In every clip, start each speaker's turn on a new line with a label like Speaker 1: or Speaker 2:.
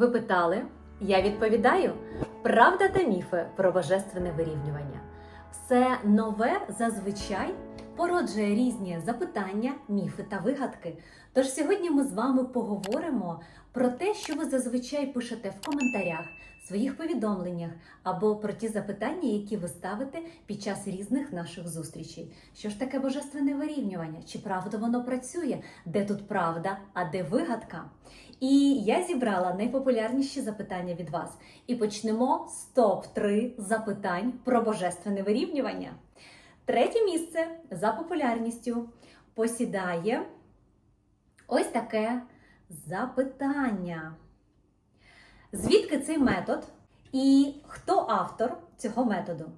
Speaker 1: Ви питали? Я відповідаю: правда та міфи про божественне вирівнювання. Все нове зазвичай породжує різні запитання, міфи та вигадки. Тож сьогодні ми з вами поговоримо про те, що ви зазвичай пишете в коментарях, своїх повідомленнях або про ті запитання, які ви ставите під час різних наших зустрічей. Що ж таке божественне вирівнювання? Чи правда воно працює? Де тут правда, а де вигадка? І я зібрала найпопулярніші запитання від вас. І почнемо з топ-3 запитань про божественне вирівнювання. Третє місце за популярністю посідає ось таке запитання. Звідки цей метод і хто автор цього методу?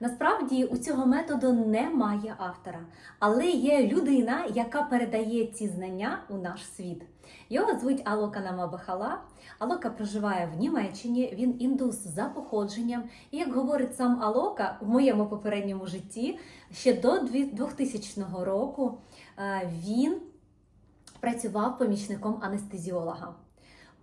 Speaker 1: Насправді у цього методу немає автора, але є людина, яка передає ці знання у наш світ. Його звуть Алока Намабахала. Алока проживає в Німеччині. Він індус за походженням. І як говорить сам Алока в моєму попередньому житті, ще до 2000 року е, він працював помічником анестезіолога.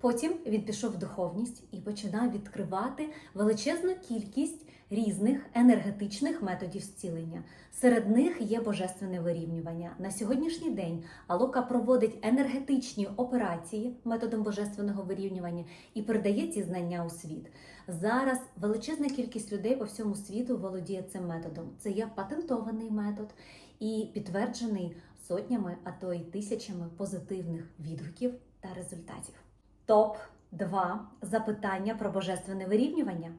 Speaker 1: Потім він пішов в духовність і починав відкривати величезну кількість різних енергетичних методів зцілення. Серед них є божественне вирівнювання. На сьогоднішній день Алока проводить енергетичні операції методом божественного вирівнювання і передає ці знання у світ. Зараз величезна кількість людей по всьому світу володіє цим методом. Це є патентований метод і підтверджений сотнями, а то й тисячами позитивних відгуків та результатів. Топ 2 запитання про божественне вирівнювання.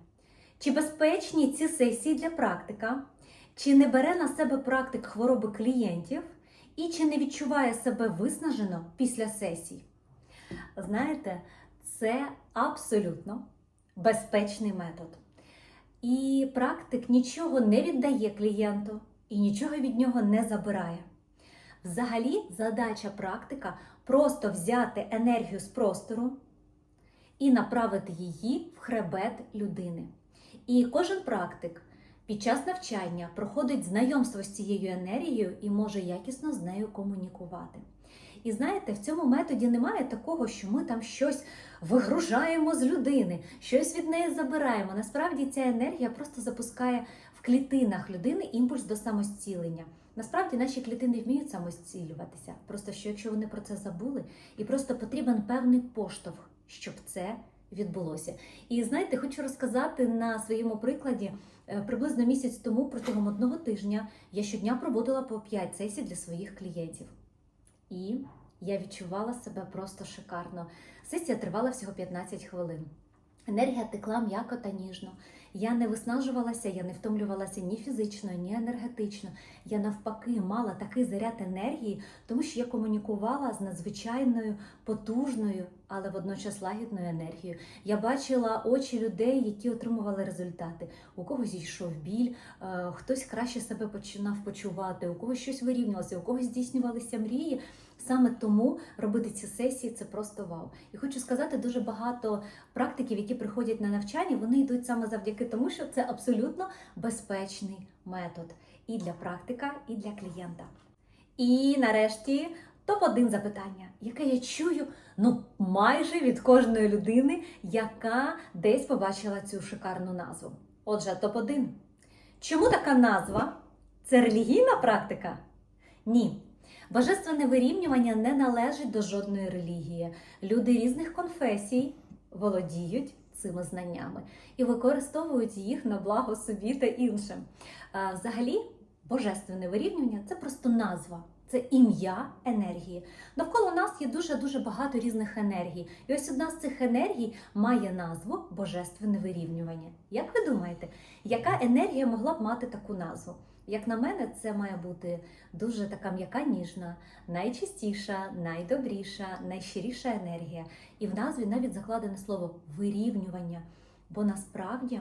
Speaker 1: Чи безпечні ці сесії для практика? Чи не бере на себе практик хвороби клієнтів? І чи не відчуває себе виснажено після сесій? Знаєте, це абсолютно безпечний метод. І практик нічого не віддає клієнту і нічого від нього не забирає. Взагалі, задача практика просто взяти енергію з простору і направити її в хребет людини. І кожен практик під час навчання проходить знайомство з цією енергією і може якісно з нею комунікувати. І знаєте, в цьому методі немає такого, що ми там щось вигружаємо з людини, щось від неї забираємо. Насправді ця енергія просто запускає в клітинах людини імпульс до самостілення. Насправді наші клітини вміють самостілюватися. Просто що якщо вони про це забули, і просто потрібен певний поштовх, щоб це відбулося. І знаєте, хочу розказати на своєму прикладі. Е, Приблизно місяць тому, протягом одного тижня, я щодня проводила по 5 сесій для своїх клієнтів. І я відчувала себе просто шикарно. Сесія тривала всього 15 хвилин. Енергія текла м'яко та ніжно. Я не виснажувалася, я не втомлювалася ні фізично, ні енергетично. Я навпаки мала такий заряд енергії, тому що я комунікувала з надзвичайною потужною, але водночас лагідною енергією. Я бачила очі людей, які отримували результати. У когось йшов біль, е, хтось краще себе починав почувати, у когось щось вирівнювалося, у когось здійснювалися мрії. Саме тому робити ці сесії це просто вау. І хочу сказати, дуже багато практиків, які приходять на навчання, вони йдуть саме завдяки тому, що це абсолютно безпечний метод і для практика, і для клієнта. І нарешті топ-1 запитання, яке я чую ну майже від кожної людини, яка десь побачила цю шикарну назву. Отже, топ-1. Чому така назва? Це релігійна практика? Ні. Божественне вирівнювання не належить до жодної релігії. Люди різних конфесій володіють цими знаннями і використовують їх на благо собі та іншим. Взагалі, божественне вирівнювання це просто назва. Це ім'я енергії. Навколо нас є дуже-дуже багато різних енергій. І ось одна з цих енергій має назву Божественне вирівнювання. Як ви думаєте, яка енергія могла б мати таку назву? Як на мене, це має бути дуже така м'яка ніжна, найчистіша, найдобріша, найщиріша енергія. І в назві навіть закладене слово вирівнювання. Бо насправді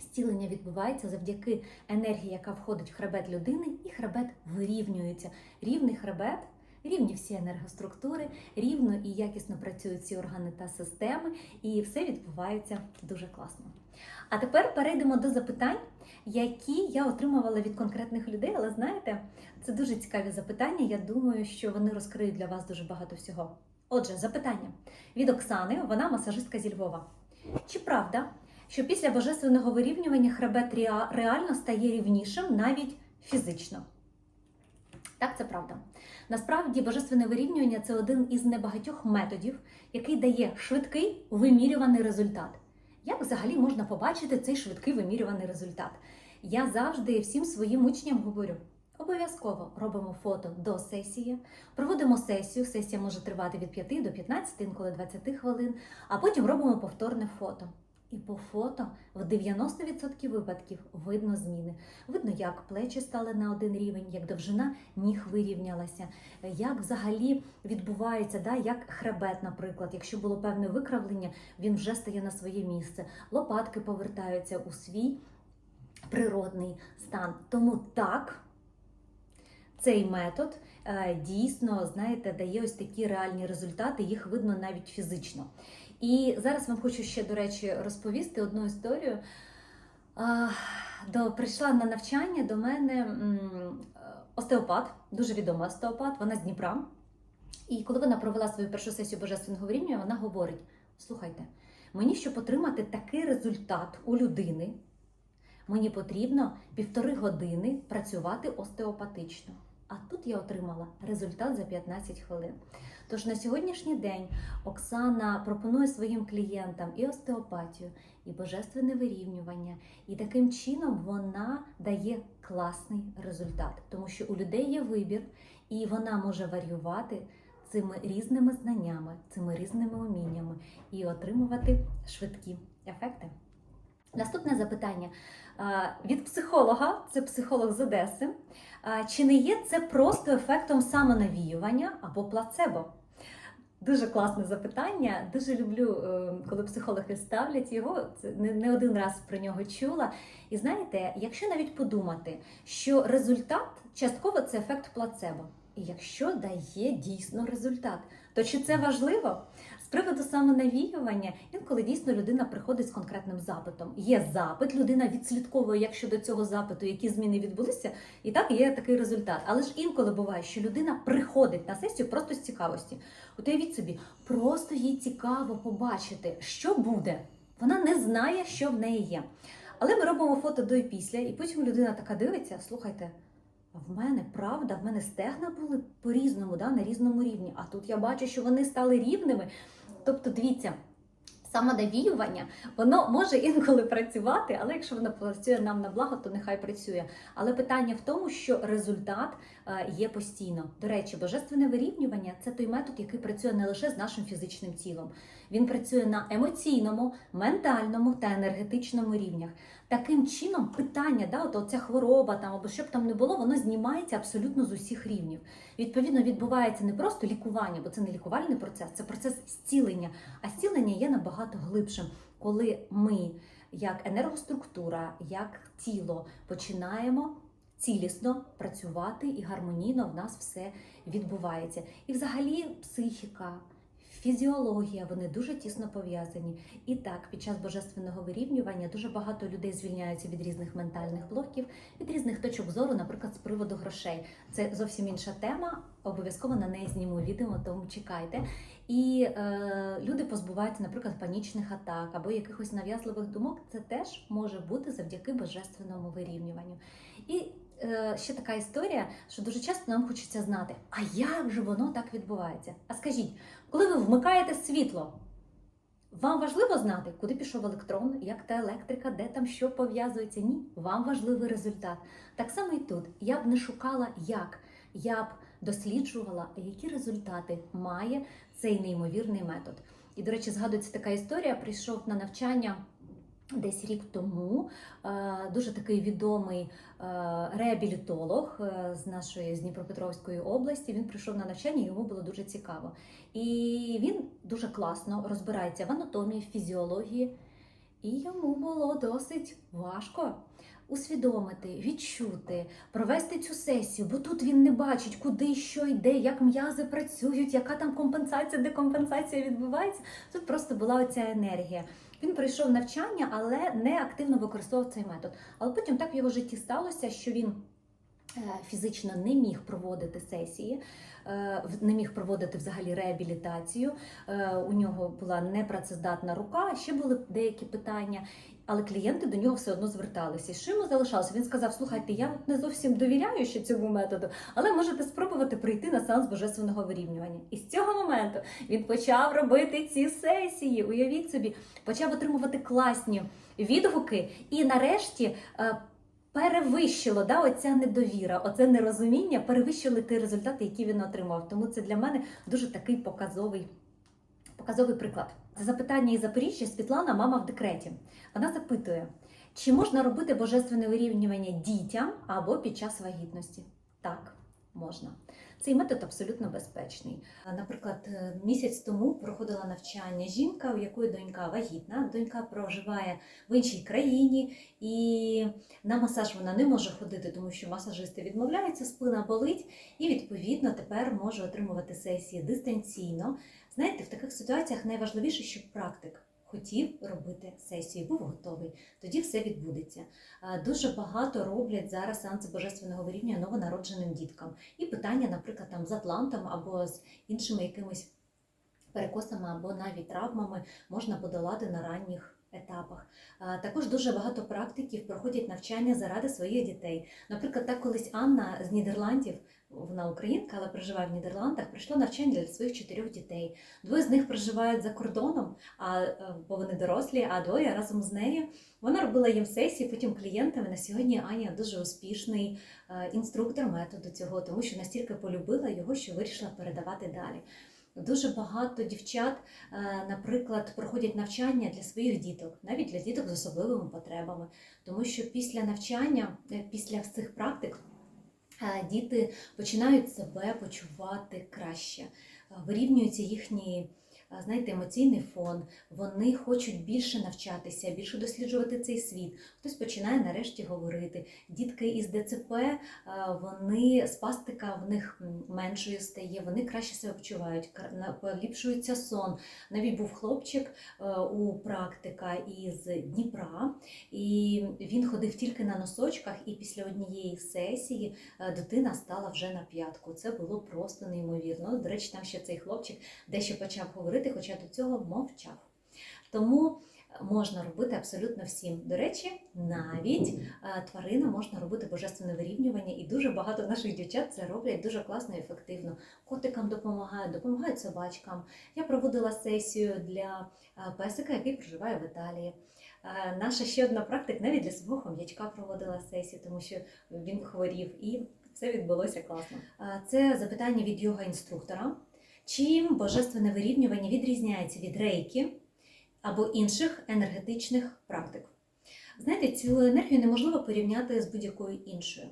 Speaker 1: зцілення відбувається завдяки енергії, яка входить в хребет людини, і хребет вирівнюється. Рівний хребет. Рівні всі енергоструктури, рівно і якісно працюють всі органи та системи, і все відбувається дуже класно. А тепер перейдемо до запитань, які я отримувала від конкретних людей. Але знаєте, це дуже цікаві запитання. Я думаю, що вони розкриють для вас дуже багато всього. Отже, запитання від Оксани, вона масажистка зі Львова. Чи правда, що після божественного вирівнювання хребет реально стає рівнішим навіть фізично? Так, це правда. Насправді, божественне вирівнювання це один із небагатьох методів, який дає швидкий вимірюваний результат. Як взагалі можна побачити цей швидкий вимірюваний результат? Я завжди всім своїм учням говорю: обов'язково робимо фото до сесії, проводимо сесію. Сесія може тривати від 5 до 15, інколи 20 хвилин, а потім робимо повторне фото. І по фото в 90% випадків видно зміни. Видно, як плечі стали на один рівень, як довжина ніг вирівнялася, як взагалі відбувається, да, як хребет, наприклад, якщо було певне викравлення, він вже стає на своє місце. Лопатки повертаються у свій природний стан. Тому так, цей метод е, дійсно, знаєте, дає ось такі реальні результати, їх видно навіть фізично. І зараз вам хочу ще, до речі, розповісти одну історію. До, прийшла на навчання до мене остеопат, дуже відома остеопат, вона з Дніпра. І коли вона провела свою першу сесію божественного вирівнювання, вона говорить: слухайте, мені, щоб отримати такий результат у людини, мені потрібно півтори години працювати остеопатично. А тут я отримала результат за 15 хвилин. Тож на сьогоднішній день Оксана пропонує своїм клієнтам і остеопатію, і божественне вирівнювання, і таким чином вона дає класний результат, тому що у людей є вибір, і вона може варіювати цими різними знаннями, цими різними уміннями і отримувати швидкі ефекти. Наступне запитання від психолога, це психолог з Одеси. Чи не є це просто ефектом самонавіювання або плацебо? Дуже класне запитання. Дуже люблю, е, коли психологи ставлять його. Це не, не один раз про нього чула. І знаєте, якщо навіть подумати, що результат частково це ефект плацебо. І якщо дає дійсно результат, то чи це важливо? Приводу самонавіювання, інколи дійсно людина приходить з конкретним запитом. Є запит, людина відслідковує, як щодо цього запиту, які зміни відбулися, і так є такий результат. Але ж інколи буває, що людина приходить на сесію просто з цікавості. От уявіть собі, просто їй цікаво побачити, що буде. Вона не знає, що в неї є. Але ми робимо фото до і після, і потім людина така дивиться: слухайте. В мене правда, в мене стегна були по-різному, да, на різному рівні. А тут я бачу, що вони стали рівними. Тобто, дивіться, самонавіювання, воно може інколи працювати, але якщо воно працює нам на благо, то нехай працює. Але питання в тому, що результат е, є постійно. До речі, божественне вирівнювання це той метод, який працює не лише з нашим фізичним тілом. Він працює на емоційному, ментальному та енергетичному рівнях. Таким чином, питання, да, от ця хвороба там або що б там не було, воно знімається абсолютно з усіх рівнів. Відповідно, відбувається не просто лікування, бо це не лікувальний процес, це процес зцілення. А зцілення є набагато глибшим, коли ми, як енергоструктура, як тіло, починаємо. Цілісно працювати і гармонійно в нас все відбувається. І взагалі психіка, фізіологія, вони дуже тісно пов'язані. І так, під час божественного вирівнювання дуже багато людей звільняються від різних ментальних блоків, від різних точок зору, наприклад, з приводу грошей. Це зовсім інша тема. Обов'язково на неї зніму відео, тому чекайте. І е, люди позбуваються, наприклад, панічних атак або якихось нав'язливих думок. Це теж може бути завдяки божественному вирівнюванню. І ще така історія, що дуже часто нам хочеться знати, а як же воно так відбувається? А скажіть, коли ви вмикаєте світло, вам важливо знати, куди пішов електрон, як та електрика, де там що пов'язується? Ні, вам важливий результат. Так само і тут. Я б не шукала як, я б досліджувала, які результати має цей неймовірний метод. І, до речі, згадується така історія: прийшов на навчання. Десь рік тому е, дуже такий відомий е, реабілітолог е, з нашої з Дніпропетровської області. Він прийшов на навчання, йому було дуже цікаво. І він дуже класно розбирається в анатомії, в фізіології, і йому було досить важко усвідомити, відчути, провести цю сесію, бо тут він не бачить, куди що йде, як м'язи працюють, яка там компенсація, декомпенсація відбувається. Тут просто була оця енергія. Він пройшов навчання, але не активно використовував цей метод. Але потім так в його житті сталося, що він е, фізично не міг проводити сесії, е, не міг проводити взагалі реабілітацію. Е, У нього була непрацездатна рука, ще були деякі питання. Але клієнти до нього все одно зверталися. Що йому залишалося? Він сказав: слухайте, я не зовсім довіряю ще цьому методу, але можете спробувати прийти на сеанс божественного вирівнювання. І з цього моменту він почав робити ці сесії. Уявіть собі, почав отримувати класні відгуки, і нарешті. е, Перевищило да, оця недовіра, оце нерозуміння, перевищили ті результати, які він отримав. Тому це для мене дуже такий показовий, показовий приклад. Це запитання із Запоріжжя Світлана, мама в декреті. Вона запитує, чи можна робити божественне вирівнювання дітям або під час вагітності? Так, можна. Цей метод абсолютно безпечний. Наприклад, е, місяць тому проходила навчання жінка, у якої донька вагітна. Донька проживає в іншій країні, і на масаж вона не може ходити, тому що масажисти відмовляються, спина болить, і відповідно тепер може отримувати сесії дистанційно. Знаєте, в таких ситуаціях найважливіше, щоб практик хотів робити сесію, був готовий. Тоді все відбудеться. Дуже багато роблять зараз сеанси божественного вирівнювання новонародженим діткам. І питання, наприклад, там з атлантом або з іншими якимись перекосами або навіть травмами можна подолати на ранніх етапах. Також дуже багато практиків проходять навчання заради своїх дітей. Наприклад, так колись Анна з Нідерландів. Вона українка, але проживає в Нідерландах. Прийшло навчання для своїх чотирьох дітей. Двоє з них проживають за кордоном, а е, бо вони дорослі, а двоє разом з нею. Вона робила їм сесії, потім клієнтами. На сьогодні Аня дуже успішний е, інструктор методу цього, тому що настільки полюбила його, що вирішила передавати далі. Дуже багато дівчат, е, наприклад, проходять навчання для своїх діток, навіть для діток з особливими потребами, тому що після навчання, після цих практик, діти починають себе почувати краще, вирівнюються е, Знаєте, емоційний фон, вони хочуть більше навчатися, більше досліджувати цей світ. Хтось починає нарешті говорити. Дітки із ДЦП, вони спастика в них меншою стає, вони краще себе почувають, поліпшується сон. Навіть був хлопчик у практика із Дніпра, і він ходив тільки на носочках, і після однієї сесії дитина стала вже на п'ятку. Це було просто неймовірно. До речі, там ще цей хлопчик дещо почав говорити, хоча до цього мовчав. Тому можна робити абсолютно всім. До речі, навіть е, тваринам можна робити божественне вирівнювання, і дуже багато наших дівчат це роблять дуже класно і ефективно. Котикам допомагають, допомагають собачкам. Я проводила сесію для е, песика, який проживає в Італії. Е, Наша ще одна практика навіть для свого хом'ячка проводила сесію, тому що він хворів, і все відбулося класно. Е, Це запитання від йога-інструктора. Чим божественне вирівнювання відрізняється від рейки або інших енергетичних практик? Знаєте, цю енергію неможливо порівняти з будь-якою іншою.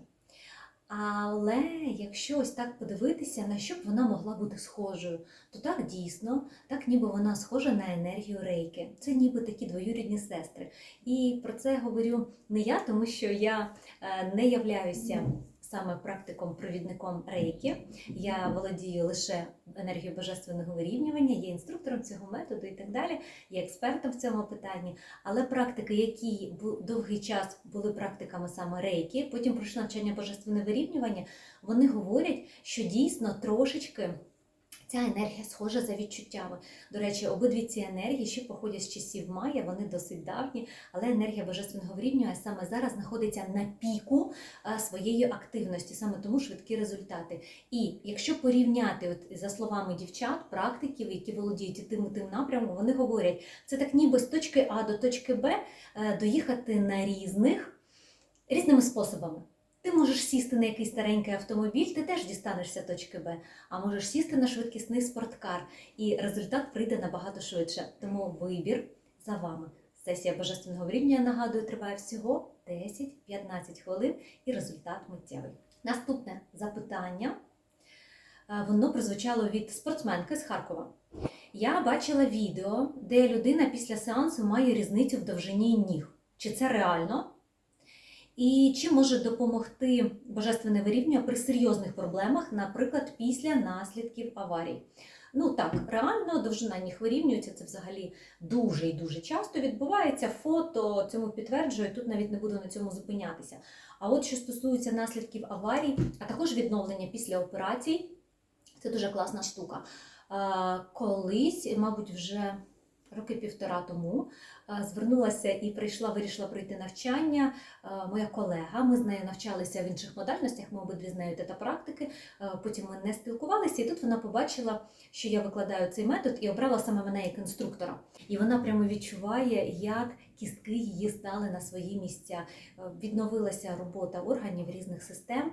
Speaker 1: Але якщо ось так подивитися, на що б вона могла бути схожою, то так дійсно, так ніби вона схожа на енергію рейки. Це ніби такі двоюрідні сестри. І про це говорю не я, тому що я е, не являюся саме практиком-провідником рейки. Я володію лише енергією божественного вирівнювання, є інструктором цього методу і так далі, є експертом в цьому питанні. Але практики, які довгий час були практиками саме рейки, потім пройшли навчання божественне вирівнювання, вони говорять, що дійсно трошечки. Ця енергія схожа за відчуттями. До речі, обидві ці енергії ще походять з часів Майя, вони досить давні, але енергія божественного вирівнювання саме зараз знаходиться на піку своєї активності, саме тому швидкі результати. І якщо порівняти, от за словами дівчат, практиків, які володіють тим і тим напрямом, вони говорять, це так ніби з точки А до точки Б е, доїхати на різних різними способами. Ти можеш сісти на якийсь старенький автомобіль, ти теж дістанешся точки Б, а можеш сісти на швидкісний спорткар, і результат прийде набагато швидше. Тому вибір за вами. Сесія божественного рівня, я нагадую, триває всього 10-15 хвилин і результат миттєвий. Наступне запитання. Е, Воно прозвучало від спортсменки з Харкова. Я бачила відео, де людина після сеансу має різницю в довжині ніг. Чи це реально? І чи може допомогти божественне вирівнювання при серйозних проблемах, наприклад, після наслідків аварій? Ну так, реально довжина ніг вирівнюється. Це взагалі дуже і дуже часто відбувається. Фото цьому підтверджує. Тут навіть не буду на цьому зупинятися. А от що стосується наслідків аварій, а також відновлення після операцій, це дуже класна штука. Колись, мабуть, вже роки півтора тому е, звернулася і прийшла, вирішила пройти навчання. е, Моя колега, ми з нею навчалися в інших модальностях, ми обидві з нею тета практики. Е, Потім ми не спілкувалися, і тут вона побачила, що я викладаю цей метод, і обрала саме мене як інструктора. І вона прямо відчуває, як кістки її стали на свої місця. Відновилася робота органів різних систем.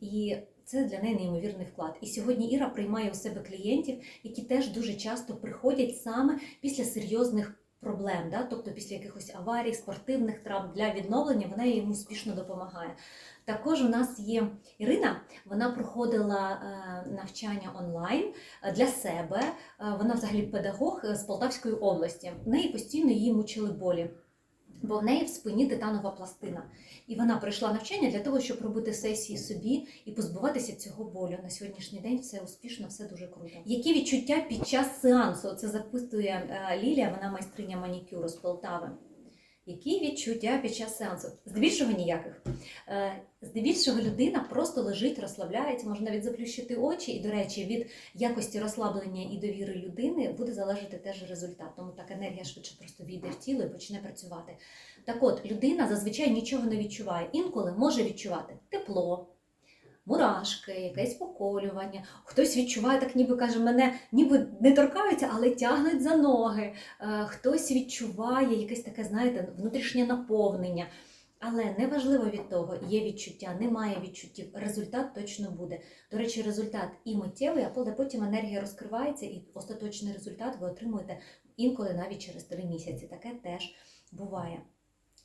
Speaker 1: І це для неї неймовірний вклад. І сьогодні Іра приймає у себе клієнтів, які теж дуже часто приходять саме після серйозних проблем, да? тобто після якихось аварій, спортивних травм для відновлення, вона їм успішно допомагає. Також у нас є Ірина, вона проходила е, навчання онлайн е, для себе. Е, Вона взагалі педагог з Полтавської області. В неї постійно її мучили болі. Бо в неї в спині титанова пластина. І вона пройшла навчання для того, щоб робити сесії собі і позбуватися цього болю. На сьогоднішній день все успішно, все дуже круто. Які відчуття під час сеансу? Це запитує е, Лілія, вона майстриня манікюру з Полтави. Які відчуття під час сеансу? Здебільшого ніяких. Е, Здебільшого людина просто лежить, розслабляється, може навіть заплющити очі. І, до речі, від якості розслаблення і довіри людини буде залежати теж результат. Тому так енергія швидше просто війде в тіло і почне працювати. Так от, людина зазвичай нічого не відчуває. Інколи може відчувати тепло, мурашки, якесь поколювання. Хтось відчуває, так ніби каже, мене ніби не торкаються, але тягнуть за ноги. Е, Хтось відчуває якесь таке, знаєте, внутрішнє наповнення. Але неважливо від того, є відчуття, немає відчуттів, результат точно буде. До речі, результат і миттєвий, а потім енергія розкривається, і остаточний результат ви отримуєте інколи навіть через три місяці. Таке теж буває.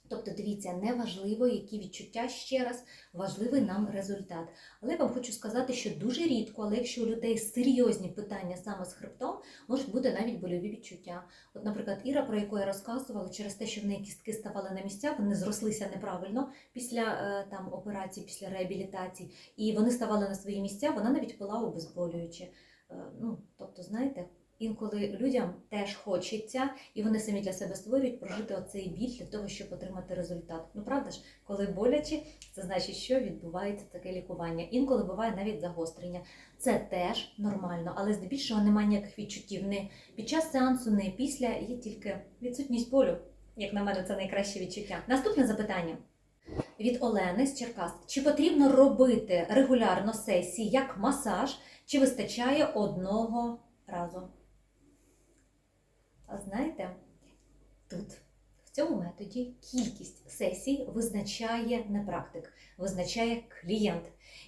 Speaker 1: Тобто, дивіться, не важливо, які відчуття ще раз, важливий нам результат. Але я вам хочу сказати, що дуже рідко, але якщо у людей серйозні питання саме з хребтом, можуть бути навіть больові відчуття. От, наприклад, Іра, про яку я розказувала, через те, що в неї кістки ставали на місця, вони зрослися неправильно після е, там операції, після реабілітації, і вони ставали на свої місця, вона навіть пила обезболюючи. Е, Ну, тобто, знаєте, інколи людям теж хочеться, і вони самі для себе створюють прожити оцей біль для того, щоб отримати результат. Ну правда ж, коли боляче, це значить, що відбувається таке лікування. Інколи буває навіть загострення. Це теж нормально, але здебільшого немає ніяких відчуттів не під час сеансу, не після. Є тільки відсутність болю. Як на мене, це найкраще відчуття. Наступне запитання. Від Олени з Черкас. Чи потрібно робити регулярно сесії як масаж, чи вистачає одного разу? А знаєте, тут, в цьому методі, кількість сесій визначає не практик, визначає клієнт.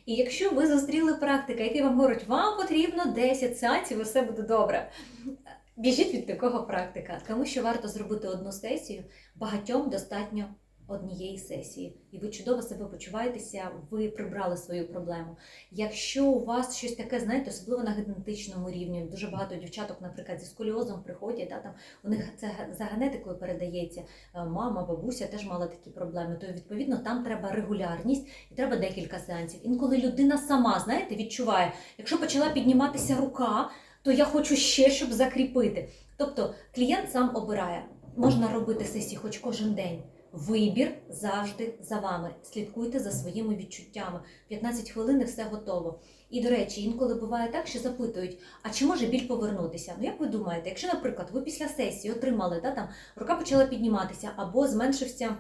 Speaker 1: І якщо ви зустріли практика, який вам говорить, вам потрібно 10 сеансів, і все буде добре. Біжіть від такого практика, тому що варто зробити одну сесію, багатьом достатньо однієї сесії, і ви чудово себе почуваєтеся, ви прибрали свою проблему. Якщо у вас щось таке, знаєте, особливо на генетичному рівні, дуже багато дівчаток, наприклад, зі сколіозом приходять, да, там у них це за генетикою передається. Е, Мама, бабуся теж мала такі проблеми. То відповідно там треба регулярність і треба декілька сеансів. Інколи людина сама, знаєте, відчуває, якщо почала підніматися рука, то я хочу ще, щоб закріпити. Тобто клієнт сам обирає, можна робити сесії хоч кожен день. Вибір завжди за вами. Слідкуйте за своїми відчуттями. 15 хвилин і все готово. І до речі, інколи буває так, що запитують: а чи може біль повернутися? Ну як ви думаєте, якщо, наприклад, ви після сесії отримали, да, там рука почала підніматися або зменшився.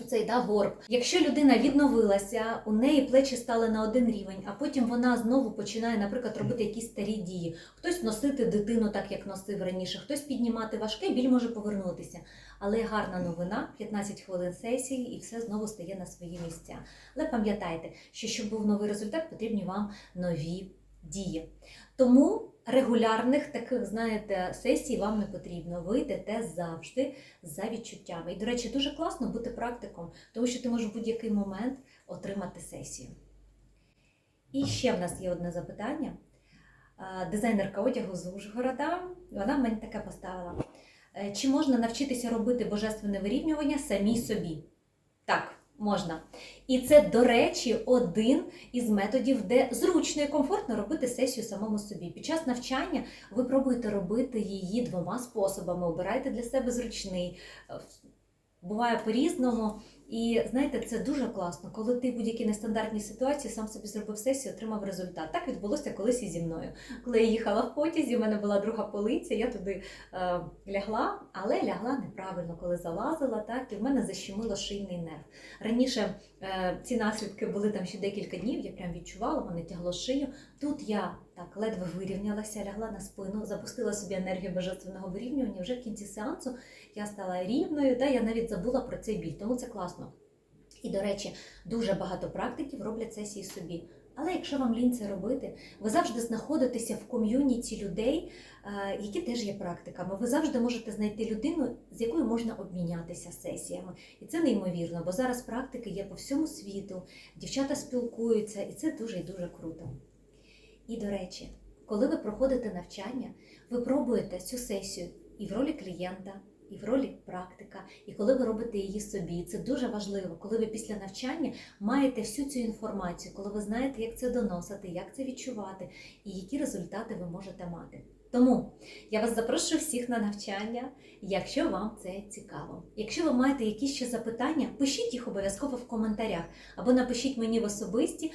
Speaker 1: Оцей да, горб. Якщо людина відновилася, у неї плечі стали на один рівень, а потім вона знову починає, наприклад, робити якісь старі дії. Хтось носити дитину так, як носив раніше, хтось піднімати важке, біль може повернутися. Але гарна новина: 15 хвилин сесії, і все знову стає на свої місця. Але пам'ятайте, що щоб був новий результат, потрібні вам нові дії. Тому регулярних таких, знаєте, сесій вам не потрібно. Ви йдете завжди за відчуттями. І, до речі, дуже класно бути практиком, тому що ти можеш в будь-який момент отримати сесію. І ще в нас є одне запитання. Дизайнерка одягу з Ужгорода, вона мені таке поставила. Е, Чи можна навчитися робити божественне вирівнювання самій собі? Так, Можна. І це, до речі, один із методів, де зручно і комфортно робити сесію самому собі. Під час навчання ви пробуєте робити її двома способами. Обирайте для себе зручний. Е, Буває по-різному. І знаєте, це дуже класно, коли ти в будь-якій нестандартній ситуації сам собі зробив сесію, отримав результат. Так відбулося колись і зі мною. Коли я їхала в потязі, у мене була друга полиця, я туди е, лягла, але лягла неправильно, коли залазила, так і в мене защемило шийний нерв. Раніше е, ці наслідки були там ще декілька днів, я прям відчувала, мене тягло шию. Тут я так ледве вирівнялася, лягла на спину, запустила собі енергію божественного вирівнювання. Вже в кінці сеансу я стала рівною, та я навіть забула про цей біль, тому це класно. І, до речі, дуже багато практиків роблять сесії собі. Але якщо вам лінь це робити, ви завжди знаходитеся в ком'юніті людей, е, які теж є практиками. Ви завжди можете знайти людину, з якою можна обмінятися сесіями. І це неймовірно, бо зараз практики є по всьому світу, дівчата спілкуються, і це дуже і дуже круто. І до речі, коли ви проходите навчання, ви пробуєте цю сесію і в ролі клієнта, і в ролі практика, і коли ви робите її собі. Це дуже важливо, коли ви після навчання маєте всю цю інформацію, коли ви знаєте, як це доносити, як це відчувати і які результати ви можете мати. Тому я вас запрошую всіх на навчання, якщо вам це цікаво. Якщо ви маєте якісь ще запитання, пишіть їх обов'язково в коментарях або напишіть мені в особисті. Е,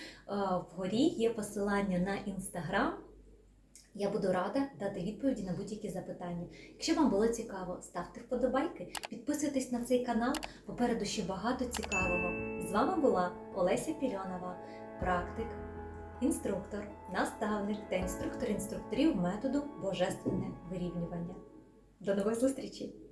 Speaker 1: Вгорі є посилання на інстаграм. Я буду рада дати відповіді на будь-які запитання. Якщо вам було цікаво, ставте вподобайки, підписуйтесь на цей канал. Попереду ще багато цікавого. З вами була Олеся Пільонова, практик, інструктор, наставник та інструктор інструкторів методу Божественне вирівнювання. До нових зустрічей!